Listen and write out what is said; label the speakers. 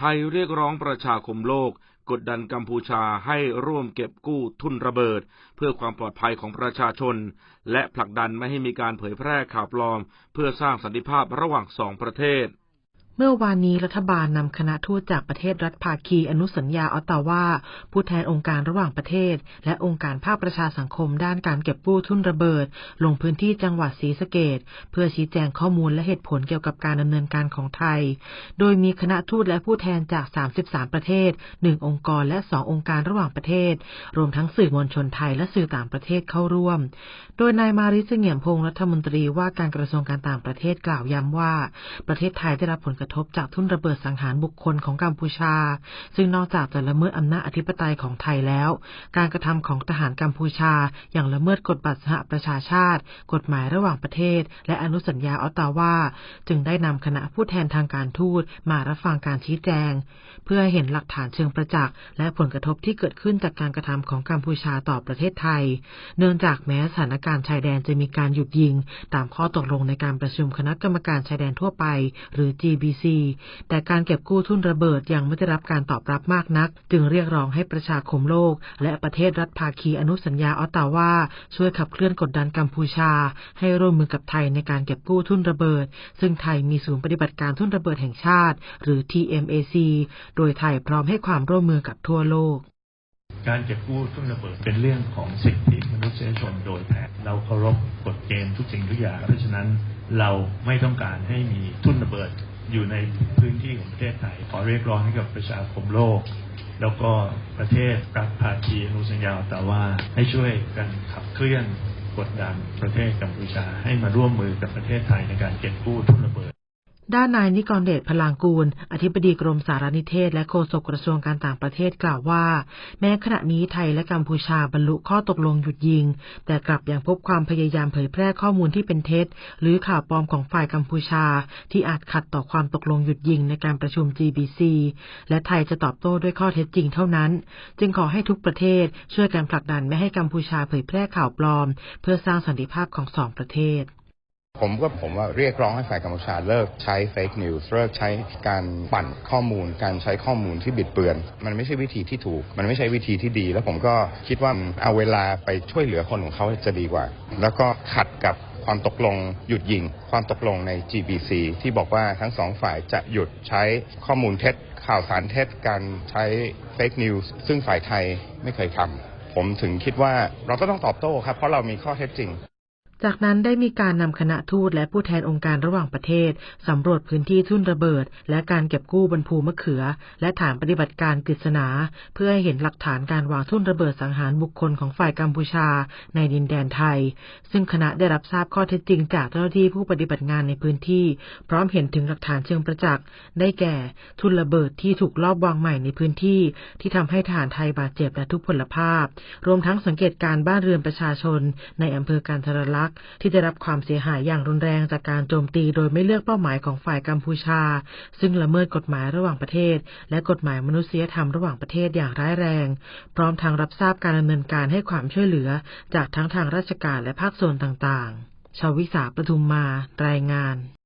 Speaker 1: ไทยเรียกร้องประชาคมโลก กดดันกัมพูชาให้ร่วมเก็บกู้ทุนระเบิด เพื่อความปลอดภัยของประชาชน และผลักดันไม่ให้มีการเผยแพร่ข่าวปลอม เพื่อสร้างสันติภาพระหว่างสองประเทศ
Speaker 2: เมื่อวานนี้รัฐบาลนำคณะทูตจากประเทศรัฐภาคีอนุสัญญาออตตาวาผู้แทนองค์การระหว่างประเทศ และองค์การภาคประชาสังคมด้านการเก็บกู้ทุนระเบิด ลงพื้นที่จังหวัดศรีสะเกดเพื่อชี้แจงข้อมูลและเหตุผลเกี่ยวกับการดำเนินการของไทย โดยมีคณะทูตและผู้แทนจาก 33 ประเทศ 1 องค์กรและ 2 องค์การระหว่างประเทศ รวมทั้งสื่อมวลชนไทยและสื่อต่างประเทศเข้าร่วม โดยนายมาริสเงี่ยมพงศ์รัฐมนตรีว่าการกระทรวงการต่างประเทศกล่าวย้ำว่า ประเทศไทยได้รับผลกระทบจากทุนระเบิดสังหารบุคคลของกัมพูชา ซึ่งนอกจากจะละเมิดอำนาจอธิปไตยของไทยแล้ว การกระทำของทหารกัมพูชาอย่างละเมิดกฎบัตรสหประชาชาติ กฎหมายระหว่างประเทศ และอนุสัญญาออตตาวาจึงได้นำคณะผู้แทนทางการทูตมารับฟังการชี้แจง เพื่อเห็นหลักฐานเชิงประจักษ์และผลกระทบที่เกิดขึ้นจากการกระทำของกัมพูชาต่อประเทศไทย เนื่องจากแม้สถานการณ์ชายแดนจะมีการหยุดยิง ตามข้อตกลงในการประชุมคณะกรรมการชายแดนทั่วไป หรือ GBC แต่การเก็บกู้ทุนระเบิดยังไม่ได้รับการตอบรับมากนัก จึงเรียกร้องให้ประชาคมโลก และประเทศรัฐภาคีอนุสัญญาออตตาวาช่วยขับเคลื่อนกดดันกัมพูชา ให้ร่วมมือกับไทยในการเก็บกู้ทุนระเบิด ซึ่งไทยมีศูนย์ปฏิบัติการทุนระเบิดแห่งชาติ หรือ TMAC โดยไทยพร้อมให้ความร่วมมือกับทั่วโลก
Speaker 3: การเก็บกู้ทุนระเบิดเป็นเรื่องของสิทธิมนุษยชนโดยแท้เราเคารพกฎเกณฑ์ทุกสิ่งทุกอย่าง เพราะฉะนั้นเราไม่ต้องการให้มีทุนระเบิด อยู่ในพื้นที่ของประเทศไทยขอเรียกร้องให้กับประชาคมโลก แล้วก็ประเทศรัฐภาคีอนุสัญญาแต่ว่าให้ช่วยกันขับเคลื่อนกดดันประเทศกัมพูชาให้มาร่วมมือกับประเทศไทยในการเก็บกู้ทุนระเบิด
Speaker 2: ด้านนายนิกรเดชพลางกูล อธิบดีกรมสารนิเทศ และโฆษกกระทรวงการต่างประเทศกล่าวว่า แม้ขณะนี้ไทยและกัมพูชาบรรลุข้อตกลงหยุดยิง แต่กลับยังพบความพยายามเผยแพร่ข้อมูลที่เป็นเท็จ หรือข่าวปลอมของฝ่ายกัมพูชา ที่อาจขัดต่อความตกลงหยุดยิงในการประชุม GBC และไทยจะตอบโต้ด้วยข้อเท็จจริงเท่านั้น จึงขอให้ทุกประเทศช่วยกันผลักดันไม่ให้กัมพูชาเผยแพร่ข่าวปลอม เพื่อสร้างสันติภาพของสองประเทศ
Speaker 4: ผมก็ผมว่าเรียกร้องให้ฝ่ายกัมพูชาเลิกใช้เฟกนิวส์เลิกใช้การปั่นข้อมูล การใช้ข้อมูลที่บิดเบือน มันไม่ใช่วิธีที่ถูก มันไม่ใช่วิธีที่ดี แล้วผมก็คิดว่าเอาเวลาไปช่วยเหลือคนของเขาจะดีกว่า แล้วก็ขัดกับความตกลงหยุดยิง ความตกลงใน GBC ที่บอกว่าทั้งสองฝ่ายจะหยุดใช้ข้อมูลเท็จ ข่าวสารเท็จ การใช้เฟกนิวส์ซึ่งฝ่ายไทยไม่เคยทำผมถึงคิดว่าเราก็ต้องตอบโต้ครับ เพราะเรามีข้อเท็จจริง
Speaker 2: จากนั้นได้มีการนำคณะทูตและผู้แทนองค์การระหว่างประเทศสำรวจพื้นที่ทุ่นระเบิด และการเก็บกู้บนภูมะเขือ และฐานปฏิบัติการกฤษณา เพื่อให้เห็นหลักฐานการวางทุ่นระเบิดสังหารบุคคลของฝ่ายกัมพูชาในดินแดนไทย ซึ่งคณะได้รับทราบข้อเท็จจริงจากเจ้าหน้าที่ผู้ปฏิบัติงานในพื้นที่ พร้อมเห็นถึงหลักฐานเชิงประจักษ์ได้แก่ ทุ่นระเบิดที่ถูกลอบวางใหม่ในพื้นที่ ที่ทำให้ทหารไทยบาดเจ็บและทุพพลภาพ รวมทั้งสังเกตการบ้านเรือนประชาชน ในอำเภอการทรลักษณ์ที่ได้รับความเสียหายอย่างรุนแรงจากการโจมตีโดยไม่เลือกเป้าหมายของฝ่ายกัมพูชา ซึ่งละเมิดกฎหมายระหว่างประเทศ และกฎหมายมนุษยธรรมระหว่างประเทศอย่างร้ายแรง พร้อมทางรับทราบการดำเนินการให้ความช่วยเหลือ จากทั้งทางราชการและภาคส่วนต่างๆ ชาววิสาประทุมมารายงาน